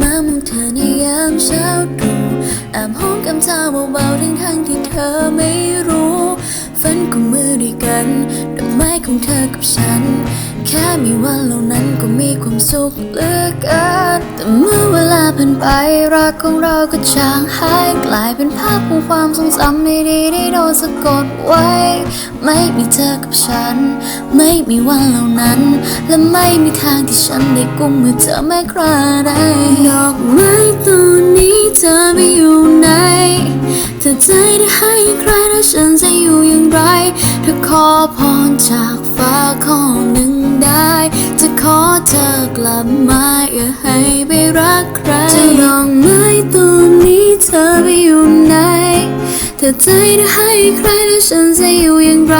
มามองเธอในยามเช้าตรู่แอบหอมกำเท้าเบาๆทั้งทางๆที่เธอไม่รู้ฝันกุมมือด้วยกันดอกไม้ของเธอกับฉัน แค่มีวันเหล่านั้นก็มีความสุขเหลือเกินแต่เมื่อเวลาผ่านไปรักของเราก็จางหายกลายเป็นภาพของความทรงจำไม่ดีที่โดนสะกดไว้ ไม่มีเธอกับฉัน ไม่มีวันเหล่านั้น และไม่มีทางที่ฉันได้กุมมือเธอแม้คราใดดอกไม้ตัวนี้เธอไปอยู่ไหนเธอใจได้ให้ใครแล้วฉันจะอยู่อย่างไรเธอขอพร จากฟ้าข้อหนึ่งได้ จะขอเธอกลับมาอย่าให้ไปรักใครจะดอกไม้ตัวนี้เธอไปอยู่ไหนเธอใจได้ให้ใครแล้วฉันจะอยู่อย่างไร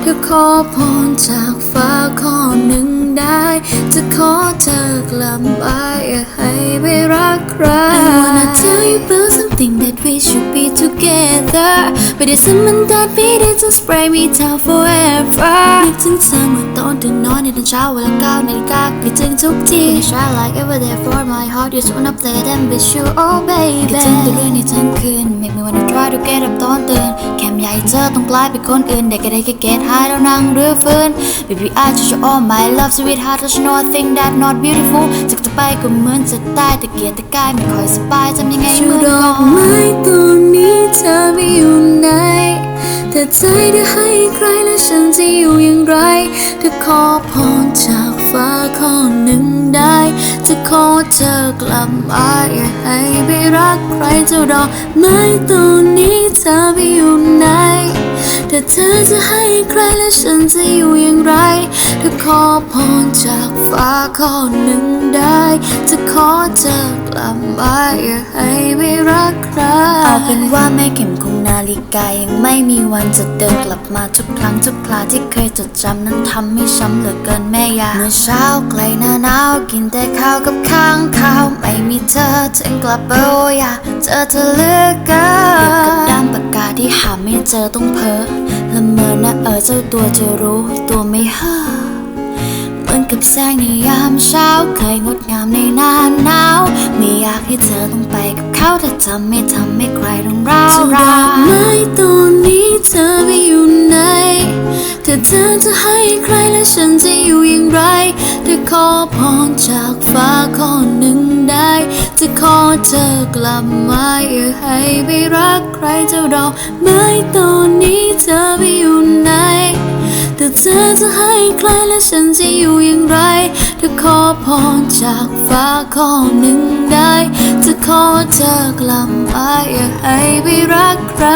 เธอขอพรจากฟ้าข้อหนึ่งได้ จะขอเธอกลับมาอย่าให้ไปรักใคร I wanna tell you about something that we should be together But it isn't that we did to spray me down forever นึกถึงเธอเมื่อตอนตื่นนอนในตอนเช้าเวลาเก้านาฬิกาคิดถึงทุกที When you shine like every day for my heart you just wanna play them with you oh baby คิดถึงตัวเรื่องในทั้งคืน Make me wanna try to get up ตอนตื่นแค่ไม่อยากให้เธอต้องกลายเป็นคนอื่นได้ก็ได้แค่ get high แล้วนั่งเรือฟื้น Baby I just you all my love sweetheart Don't you know I think that not beautiful จากจะไปก็เหมือนจะตายแต่เกียรติกายไม่ค่อยสบายทำยังไงเมื่อก่อ เธอใจได้ให้ใครและฉันจะอยู่อย่างไรเธอขอพรจากฟ้าข้อหนึ่งได้ จะขอเธอกลับมาอย่าให้ไปรักใครเจ้าดอไม้ตัวนี้เธอไปอยู่ไหนแต่เธอจะให้ใครและฉันจะอยู่อย่างไรเธอขอพรจากฟ้าข้อหนึ่ง ได้ จะขอเธอกลับมาอย่าให้ไปรักใครเอาเป็นว่าแม่เข็มของนาฬิกายังไม่มีวันจะเดินกลับมาทุกครั้งทุกคราที่เคยจดจำนั้นทำให้ช้ำเหลือเกินแม่ยาเมื่อเช้าใกล้หน้าหนาวกินแต่ข้าวกับข้างข้าวไม่มีเธอถึงกลับไปโอ้ยากเจอเธอเหลือเกินเปรียบกับด้ามปากกาที่หาไม่เจอต้องเพ้อละเมอนะเออเจ้าตัวจะรู้ตัวไม่เห่อเหมือน กับแสงในยามเช้า เคยงดงามในหน้าหนาว ไม่อยากให้เธอต้องไปกับเขาถ้าทำไม่ทำให้ใครต้องร้าวรานไม้ตัวนี้เธอไปอยู่ไหนถ้าเธอจะให้ใครและฉันจะอยู่อย่างไรเธอขอพรจากฟ้าข้อหนึ่งได้ จะขอเธอกลับมาอย่าให้ไปรักใครเจ้าดอกไม้ตัวนี้เธอไปอยู่ไหน แต่เธอจะให้ใครและฉันจะอยู่อย่างไรเธอขอพรจากฟ้าข้อหนึ่งได้จะขอเธอกลับมาอย่าให้ไปรักใคร